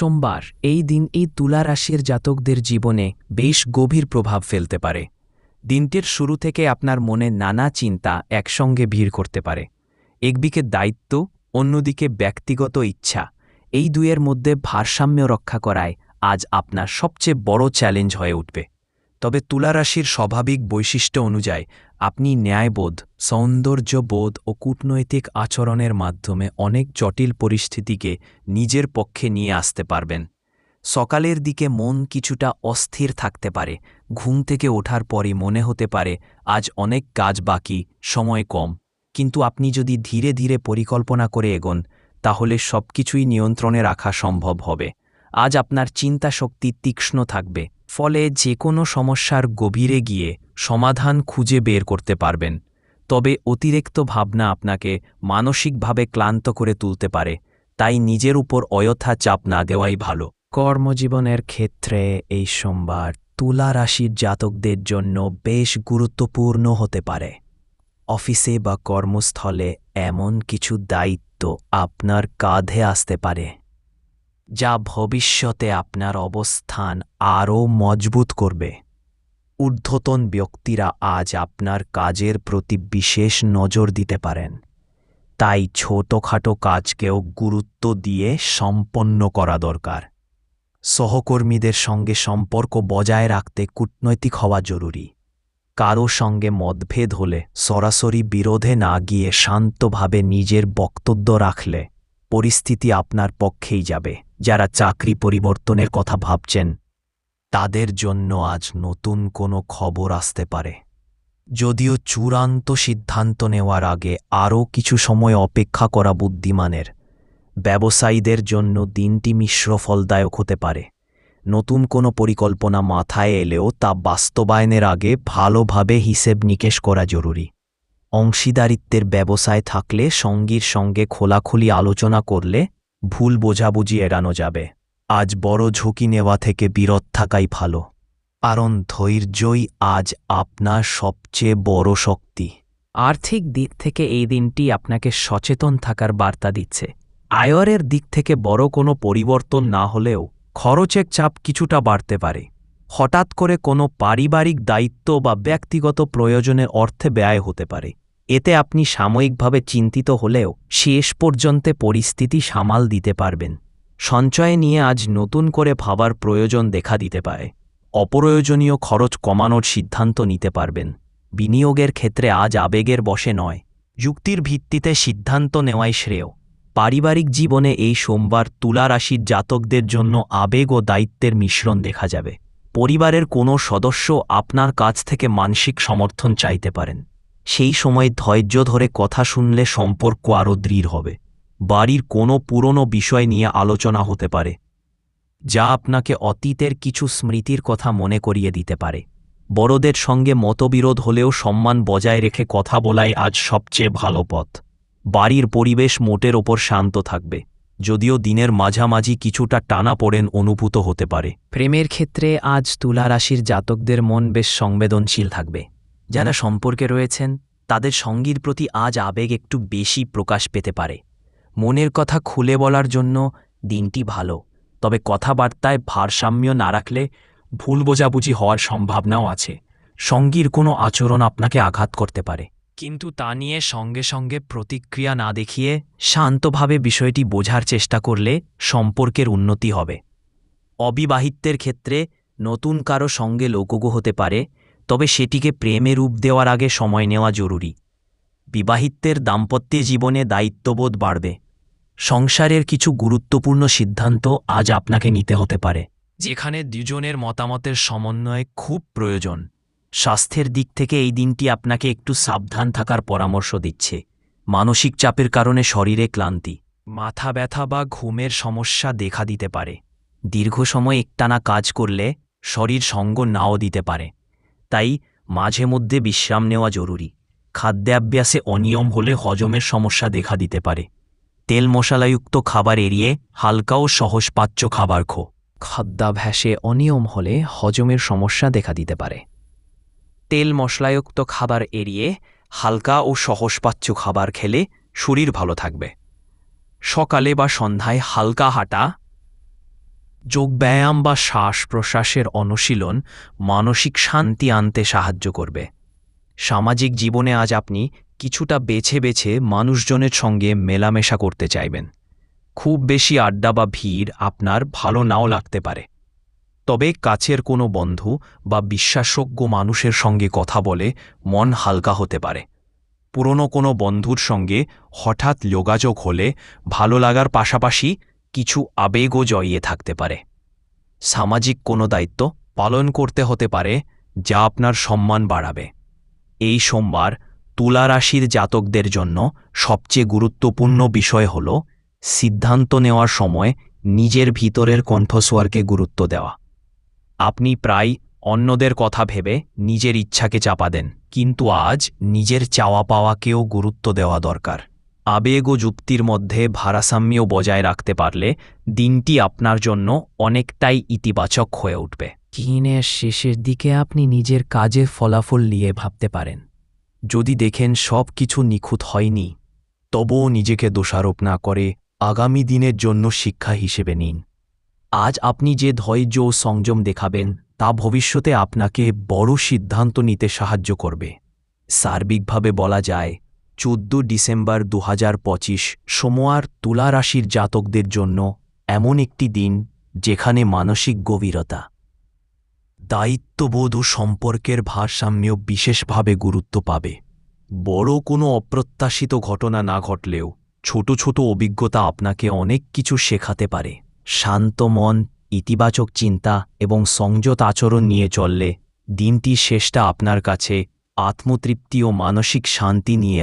সোমবার এই দিন এই তুলা রাশির জাতকদের জীবনে বেশ গভীর প্রভাব ফেলতে পারে। দিনটির শুরু থেকে আপনার মনে নানা চিন্তা একসঙ্গে ভিড় করতে পারে। একদিকে দায়িত্ব, অন্যদিকে ব্যক্তিগত ইচ্ছা। এই দুইয়ের মধ্যে ভারসাম্য রক্ষা করায় আজ আপনার সবচেয়ে বড় চ্যালেঞ্জ হয়ে উঠবে। তবে তুলারাশির স্বাভাবিক বৈশিষ্ট্য অনুযায়ী আপনি ন্যায়বোধ, সৌন্দর্যবোধ ও কূটনৈতিক আচরণের মাধ্যমে অনেক জটিল পরিস্থিতিকে নিজের পক্ষে নিয়ে আসতে পারবেন। সকালের দিকে মন কিছুটা অস্থির থাকতে পারে। ঘুম থেকে ওঠার পরই মনে হতে পারে, আজ অনেক কাজ বাকি, সময় কম। কিন্তু আপনি যদি ধীরে ধীরে পরিকল্পনা করে এগোন, তাহলে সবকিছুই নিয়ন্ত্রণে রাখা সম্ভব হবে। আজ আপনার চিন্তা শক্তি তীক্ষ্ণ থাকবে। ফলে যে কোনো সমস্যার গভীরে গিয়ে সমাধান খুঁজে বের করতে পারবেন। তবে অতিরিক্ত ভাবনা আপনাকে মানসিকভাবে ক্লান্ত করে তুলতে পারে, তাই নিজের উপর অযথা চাপ না দেওয়াই ভালো। কর্মজীবনের ক্ষেত্রে এই সোমবার তুলা রাশির জাতকদের জন্য বেশ গুরুত্বপূর্ণ হতে পারে। অফিসে বা কর্মস্থলে এমন কিছু দায়িত্ব আপনার কাঁধে আসতে পারে। যা ভবিষ্যতে আপনার অবস্থান আরও মজবুত করবে। ঊর্ধ্বতন ব্যক্তিরা আজ আপনার কাজের প্রতি বিশেষ নজর দিতে পারেন। তাই ছোটখাটো কাজকেও গুরুত্ব দিয়ে সম্পন্ন করা দরকার। সহকর্মীদের সঙ্গে সম্পর্ক বজায় রাখতে কূটনৈতিক হওয়া জরুরি। কারও সঙ্গে মতভেদ হলে সরাসরি বিরোধে না গিয়ে শান্তভাবে নিজের বক্তব্য রাখলে পরিস্থিতি আপনার পক্ষেই যাবে। যারা চাকরি পরিবর্তনের কথা ভাবছেন, তাদের জন্য আজ নতুন কোনো খবর আসতে পারে। যদিও চূড়ান্ত সিদ্ধান্ত নেওয়ার আগে আরও কিছু সময় অপেক্ষা করা বুদ্ধিমানের, ব্যবসায়ীদের জন্য দিনটি মিশ্র ফলদায়ক হতে পারে। নতুন কোনো পরিকল্পনা মাথায় এলেও তা বাস্তবায়নের আগে ভালোভাবে হিসেব নিকেশ করা জরুরি। অংশীদারিত্বের ব্যবসায় থাকলে সঙ্গীর সঙ্গে খোলাখুলি আলোচনা করলে ভুল বোঝাবুঝি এড়ানো যাবে। আজ বড় ঝুঁকি নেওয়া থেকে বিরত থাকাই ভালো। কারণ ধৈর্যই আজ আপনার সবচেয়ে বড় শক্তি। আর্থিক দিক থেকে এই দিনটি আপনাকে সচেতন থাকার বার্তা দিচ্ছে। আয়রের দিক থেকে বড় কোনো পরিবর্তন না হলেও খরচের চাপ কিছুটা বাড়তে পারে। হঠাৎ করে কোনো পারিবারিক দায়িত্ব বা ব্যক্তিগত প্রয়োজনে অর্থে ব্যয় হতে পারে। এতে আপনি সাময়িকভাবে চিন্তিত হলেও শেষ পর্যন্ত পরিস্থিতি সামাল দিতে পারবেন। সঞ্চয় নিয়ে আজ নতুন করে ভাবার প্রয়োজন দেখা দিতে পারে। অপ্রয়োজনীয় খরচ কমানোর সিদ্ধান্ত নিতে পারবেন। বিনিয়োগের ক্ষেত্রে আজ আবেগের বসে নয়। যুক্তির ভিত্তিতে সিদ্ধান্ত নেওয়াই শ্রেয়। পারিবারিক জীবনে এই সোমবার তুলা রাশির জাতকদের জন্য আবেগ ও দায়িত্বের মিশ্রণ দেখা যাবে। পরিবারের কোনো সদস্য আপনার কাছ থেকে মানসিক সমর্থন চাইতে পারেন। সেই সময় ধৈর্য ধরে কথা শুনলে সম্পর্ক আরও দৃঢ় হবে। বাড়ির কোনো পুরনো বিষয় নিয়ে আলোচনা হতে পারে, যা আপনাকে অতীতের কিছু স্মৃতির কথা মনে করিয়ে দিতে পারে। বড়দের সঙ্গে মতবিরোধ হলেও সম্মান বজায় রেখে কথা বলাই আজ সবচেয়ে ভালো পথ। বাড়ির পরিবেশ মোটের ওপর শান্ত থাকবে, যদিও দিনের মাঝামাঝি কিছুটা টানা পড়েন অনুভূত হতে পারে। প্রেমের ক্ষেত্রে আজ তুলা রাশির জাতকদের মন বেশ সংবেদনশীল থাকবে। যারা সম্পর্কে রয়েছেন, তাদের সঙ্গীর প্রতি আজ আবেগ একটু বেশি প্রকাশ পেতে পারে। মনের কথা খুলে বলার জন্য দিনটি ভালো, তবে কথাবার্তায় ভারসাম্য না রাখলে ভুল বোঝাবুঝি হওয়ার সম্ভাবনাও আছে। সঙ্গীর কোনো আচরণ আপনাকে আঘাত করতে পারে। কিন্তু তা নিয়ে সঙ্গে সঙ্গে প্রতিক্রিয়া না দেখিয়ে শান্তভাবে বিষয়টি বোঝার চেষ্টা করলে সম্পর্কের উন্নতি হবে। অবিবাহিত্যের ক্ষেত্রে নতুন কারও সঙ্গে লোকগো হতে পারে তবে সেটিকে প্রেমে রূপ দেওয়ার আগে সময় নেওয়া জরুরি। বিবাহিত্যের দাম্পত্য জীবনে দায়িত্ববোধ বাড়বে। সংসারের কিছু গুরুত্বপূর্ণ সিদ্ধান্ত আজ আপনাকে নিতে হতে পারে। যেখানে দুজনের মতামতের সমন্বয় খুব প্রয়োজন। স্বাস্থ্যের দিক থেকে এই দিনটি আপনাকে একটু সাবধান থাকার পরামর্শ দিচ্ছে। মানসিক চাপের কারণে শরীরে ক্লান্তি, মাথা ব্যথা বা ঘুমের সমস্যা দেখা দিতে পারে। দীর্ঘ সময় একটানা কাজ করলে শরীর সঙ্গ নাও দিতে পারে। তাই মাঝে মধ্যে বিশ্রাম নেওয়া জরুরি। খাদ্যাভ্যাসে অনিয়ম হলে হজমের সমস্যা দেখা দিতে পারে। তেল মশলাযুক্ত খাবার এড়িয়ে হালকা ও সহজপাচ্য খাবার খো। খাদ্যাভ্যাসে অনিয়ম হলে হজমের সমস্যা দেখা দিতে পারে। তেল মশলাযুক্ত খাবার এড়িয়ে হালকা ও সহজপাচ্য খাবার খেলে শরীর ভালো থাকবে। সকালে বা সন্ধ্যায় হালকা হাঁটা যোগব্যায়াম বা শ্বাস প্রশ্বাসের অনুশীলন মানসিক শান্তি আনতে সাহায্য করবে। সামাজিক জীবনে আজ আপনি কিছুটা বেছে বেছে মানুষজনের সঙ্গে মেলামেশা করতে চাইবেন। খুব বেশি আড্ডা বা ভিড় আপনার ভালো নাও লাগতে পারে। তবে কাছের কোনো বন্ধু বা বিশ্বাসযোগ্য মানুষের সঙ্গে কথা বলে মন হালকা হতে পারে। পুরনো কোনো বন্ধুর সঙ্গে হঠাৎ যোগাযোগ হলে ভালো লাগার পাশাপাশি কিছু আবেগও জড়িয়ে থাকতে পারে। সামাজিক কোনো দায়িত্ব পালন করতে হতে পারে, যা আপনার সম্মান বাড়াবে। এই সোমবার তুলা রাশির জাতকদের জন্য সবচেয়ে গুরুত্বপূর্ণ বিষয় হল সিদ্ধান্ত নেওয়ার সময় নিজের ভিতরের কণ্ঠস্বরকে গুরুত্ব দেওয়া। আপনি প্রায় অন্যদের কথা ভেবে নিজের ইচ্ছাকে চাপা দেন, কিন্তু আজ নিজের চাওয়া পাওয়াকেও গুরুত্ব দেওয়া দরকার। আবেগ ও যুক্তির মধ্যে ভারসাম্য বজায় রাখতে পারলে দিনটি আপনার জন্য অনেকটাই ইতিবাচক হয়ে উঠবে। দিনের শেষের দিকে আপনি নিজের কাজের ফলাফল নিয়ে ভাবতে পারেন। যদি দেখেন সব কিছু নিখুঁত হয়নি, তবুও নিজেকে দোষারোপ না করে আগামী দিনের জন্য শিক্ষা হিসেবে নিন। আজ আপনি যে ধৈর্য ও সংযম দেখাবেন, তা ভবিষ্যতে আপনাকে বড় সিদ্ধান্ত নিতে সাহায্য করবে। সার্বিকভাবে বলা যায় চোদ্দ ডিসেম্বর দু হাজার পঁচিশ সোমবার তুলা রাশির জাতকদের জন্য এমন একটি দিন যেখানে মানসিক গভীরতা, দায়িত্ববোধ ও সম্পর্কের ভারসাম্য বিশেষভাবে গুরুত্ব পাবে। বড় কোনো অপ্রত্যাশিত ঘটনা না ঘটলেও ছোট ছোট অভিজ্ঞতা আপনাকে অনেক কিছু শেখাতে পারে। শান্ত মন, ইতিবাচক চিন্তা এবং সংযত আচরণ নিয়ে চললে দিনটি শেষটা আপনার কাছে আত্মতৃপ্তি ও মানসিক শান্তি নিয়ে